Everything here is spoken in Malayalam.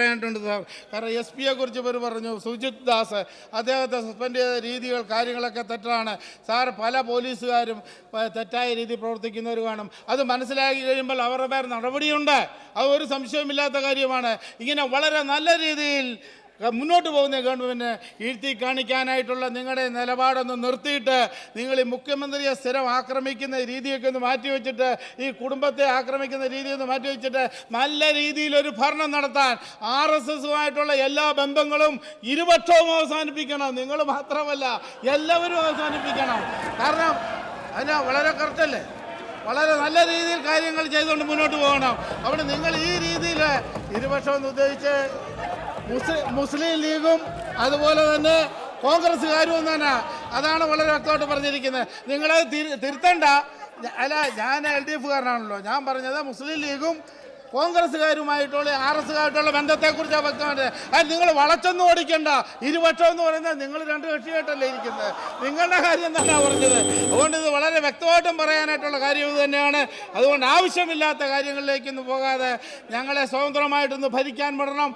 പറയാനായിട്ടുണ്ട്. സാർ കാരണം എസ് പിയെ കുറിച്ച് ഇവർ പറഞ്ഞു സുജിത് ദാസ് അദ്ദേഹത്തെ സസ്പെൻഡ് ചെയ്ത രീതികൾ കാര്യങ്ങളൊക്കെ തെറ്റാണ്. സാർ പല പോലീസുകാരും തെറ്റായ രീതിയിൽ പ്രവർത്തിക്കുന്നവർ കാണും. അത് മനസ്സിലാക്കി കഴിയുമ്പോൾ അവരുടെ പേർ നടപടിയുണ്ട്. അത് ഒരു സംശയമില്ലാത്ത കാര്യമാണ്. ഇങ്ങനെ വളരെ നല്ല രീതിയിൽ മുന്നോട്ട് പോകുന്ന ഗവൺമെന്റിന് വീഴ്ത്തി കാണിക്കാനായിട്ടുള്ള നിങ്ങളുടെ നിലപാടൊന്ന് നിർത്തിയിട്ട് നിങ്ങൾ ഈ മുഖ്യമന്ത്രിയെ സ്ഥിരം ആക്രമിക്കുന്ന രീതിയൊക്കെ ഒന്ന് മാറ്റിവെച്ചിട്ട് ഈ കുടുംബത്തെ ആക്രമിക്കുന്ന രീതി ഒന്ന് മാറ്റിവെച്ചിട്ട് നല്ല രീതിയിൽ ഒരു ഭരണം നടത്താൻ ആർ എസ് എസുമായിട്ടുള്ള എല്ലാ ബന്ധങ്ങളും ഇരുപക്ഷവും അവസാനിപ്പിക്കണം. നിങ്ങൾ മാത്രമല്ല എല്ലാവരും അവസാനിപ്പിക്കണം. കാരണം അതിന് വളരെ കറക്റ്റല്ലേ? വളരെ നല്ല രീതിയിൽ കാര്യങ്ങൾ ചെയ്തുകൊണ്ട് മുന്നോട്ട് പോകണം. അവിടെ നിങ്ങൾ ഈ രീതിയിൽ ഇരുപക്ഷം എന്ന് ഉദ്ദേശിച്ച് മുസ്ലിം ലീഗും അതുപോലെ തന്നെ കോൺഗ്രസ്സുകാരും തന്നെ അതാണ് വളരെ വ്യക്തമായിട്ട് പറഞ്ഞിരിക്കുന്നത്. നിങ്ങളെ തിരു തിരുത്തണ്ട. അല്ല ഞാൻ എൽ ഡി എഫുകാരനാണല്ലോ. ഞാൻ പറഞ്ഞത് മുസ്ലിം ലീഗും കോൺഗ്രസ്സുകാരുമായിട്ടുള്ള ആർ എസ്സുകാരായിട്ടുള്ള ബന്ധത്തെക്കുറിച്ചാണ് വ്യക്തമായിട്ട്. അത് നിങ്ങൾ വളച്ചൊന്നും ഓടിക്കണ്ട. ഇരുപക്ഷം എന്ന് പറയുന്നത് നിങ്ങൾ രണ്ട് കക്ഷിയായിട്ടല്ലേ ഇരിക്കുന്നത്. നിങ്ങളുടെ കാര്യം എന്താണ് പറഞ്ഞത്? അതുകൊണ്ട് ഇത് വളരെ വ്യക്തമായിട്ടും പറയാനായിട്ടുള്ള കാര്യം തന്നെയാണ്. അതുകൊണ്ട് ആവശ്യമില്ലാത്ത കാര്യങ്ങളിലേക്കൊന്നും പോകാതെ ഞങ്ങളെ സ്വതന്ത്രമായിട്ടൊന്ന് ഭരിക്കാൻ വിടണം.